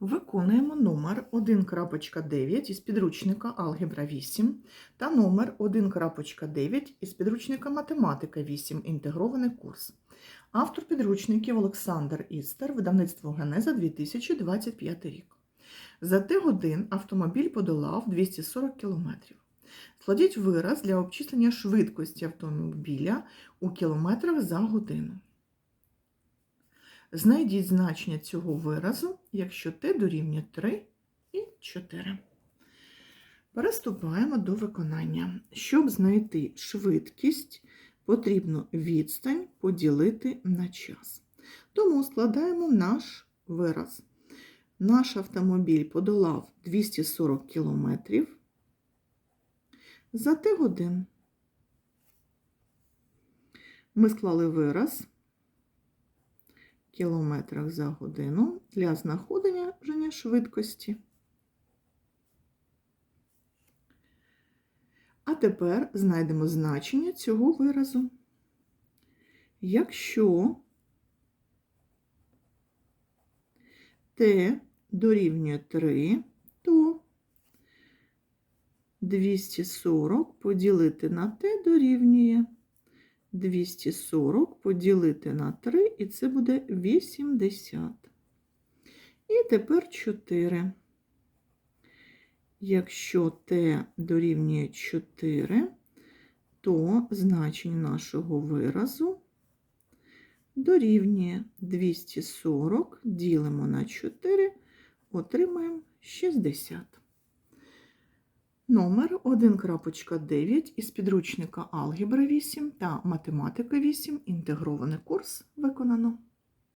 Виконуємо номер 1.9 із підручника Алгебра 8 та номер 1.9 із підручника Математика 8. Інтегрований курс. Автор підручників Олександр Істер, видавництво Генеза 2025 рік. За Т годин автомобіль подолав 240 км. Складіть вираз для обчислення швидкості автомобіля у кілометрах за годину. Знайдіть значення цього виразу, якщо t дорівнює 3 і 4. Переступаємо до виконання. Щоб знайти швидкість, потрібно відстань поділити на час. Тому складаємо наш вираз. Наш автомобіль подолав 240 км за t годин. Ми склали вираз кілометрах за годину для знаходження швидкості. А тепер знайдемо значення цього виразу. Якщо t дорівнює 3, то 240 поділити на t дорівнює 240 поділити на 3, і це буде 80. І тепер 4. Якщо t дорівнює 4, то значення нашого виразу дорівнює 240, ділимо на 4, отримаємо 60. Номер 1.9 із підручника Алгебра 8 та Математика 8. Інтегрований курс виконано.